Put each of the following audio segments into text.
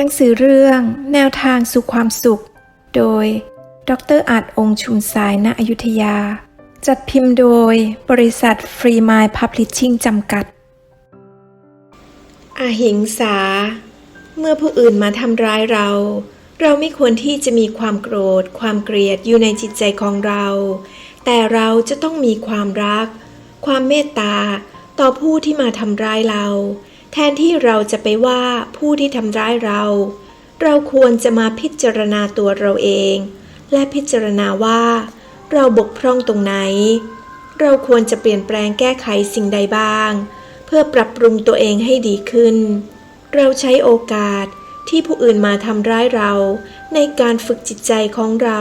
หนังสือเรื่องแนวทางสู่ความสุข โดย ดรอาจองค์ชุมสายณอยุธยา จัดพิมพ์โดยบริษัทฟรีมายพับลิชชิ่งจำกัด อาหิงสา เมื่อผู้อื่นมาทำร้ายเรา เราไม่ควรที่จะมีความโกรธ ความเกลียดอยู่ในจิตใจของเรา แต่เราจะต้องมีความรัก ความเมตตา ต่อผู้ที่มาทำร้ายเรา แทนที่เราจะไปว่าผู้ที่ทำร้ายเรา เราควรจะมาพิจารณาตัวเราเอง และพิจารณาว่า เราบกพร่องตรงไหน เราควรจะเปลี่ยนแปลงแก้ไขสิ่งใดบ้าง เพื่อปรับปรุงตัวเองให้ดีขึ้น เราใช้โอกาสที่ผู้อื่นมาทำร้ายเรา ในการฝึกจิตใจของเรา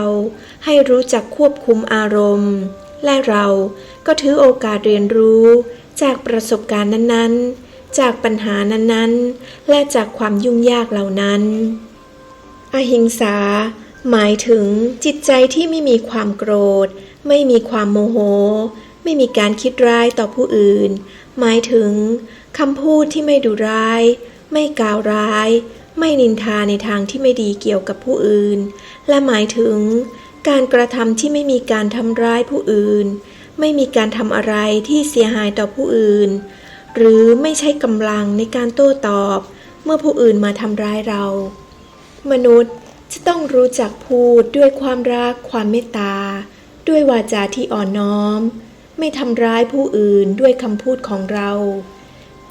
ให้รู้จักควบคุมอารมณ์ และเราก็ถือโอกาสเรียนรู้จากประสบการณ์นั้นๆ จากปัญหานั้นๆ และจากความยุ่งยากเหล่านั้น อหิงสา หมายถึงจิตใจที่ไม่มีความโกรธ ไม่มีความโมโห ไม่มีการคิดร้ายต่อผู้อื่น หมายถึงคำพูดที่ไม่ดุร้าย ไม่กล่าวร้าย ไม่นินทาในทางที่ไม่ดีเกี่ยวกับผู้อื่น และหมายถึง การกระทำที่ไม่มีการทำร้ายผู้อื่น ไม่มีการทำอะไรที่เสียหายต่อผู้อื่น หรือไม่ใช้กำลังในการโต้ตอบ เมื่อผู้อื่นมาทำร้ายเรา มนุษย์จะต้องรู้จักพูดด้วยความรักความเมตตา ด้วยวาจาที่อ่อนน้อม ไม่ทำร้ายผู้อื่นด้วยคำพูดของเรา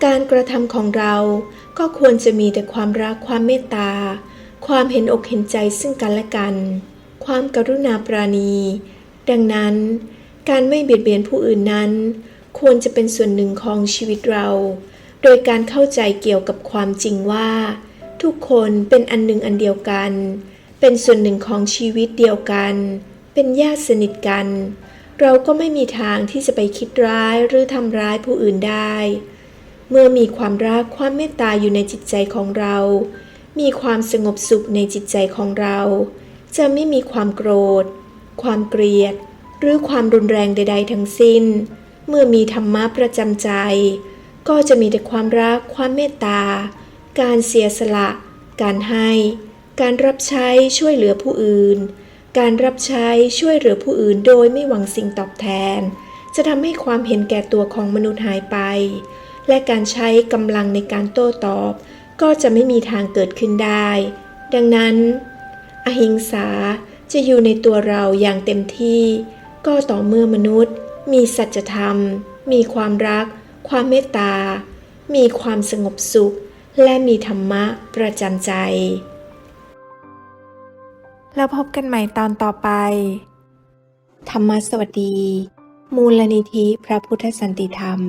การกระทำของเราก็ควรจะมีแต่ความรักความเมตตา ความเห็นอกเห็นใจซึ่งกันและกัน ความกรุณาปราณี ดังนั้น การไม่เบียดเบียนผู้อื่นนั้น ควรจะเป็นส่วนหนึ่งของชีวิตเรา โดยการเข้าใจเกี่ยวกับความจริงว่า ทุกคนเป็นอันหนึ่งอันเดียวกัน เป็นส่วนหนึ่งของชีวิตเดียวกัน เป็นญาติสนิทกัน เราก็ไม่มีทางที่จะไปคิดร้ายหรือทำร้ายผู้อื่นได้ เมื่อมีความรักความเมตตาอยู่ในจิตใจของเรา มีความสงบสุขในจิตใจของเรา จะไม่มีความโกรธ ความเกลียด หรือความรุนแรงใด ๆ ทั้งสิ้น เมื่อมีธรรมะประจำใจ ก็จะมีแต่ความรัก ความเมตตา การเสียสละ การให้ การรับใช้ช่วยเหลือผู้อื่น การรับใช้ช่วยเหลือผู้อื่นโดยไม่หวังสิ่งตอบแทน จะทำให้ความเห็นแก่ตัวของมนุษย์หายไป และการใช้กำลังในการโต้ตอบ ก็จะไม่มีทางเกิดขึ้นได้ ดังนั้น อหิงสาจะอยู่ในตัวเราอย่างเต็มที่ ก็ต่อเมื่อมนุษย์ มีสัจธรรม มีความรัก ความเมตตา มีความสงบสุข และมีธรรมะประจำใจ แล้วพบกันใหม่ตอนต่อไป ธรรมะสวัสดี มูลนิธิพระพุทธสันติธรรม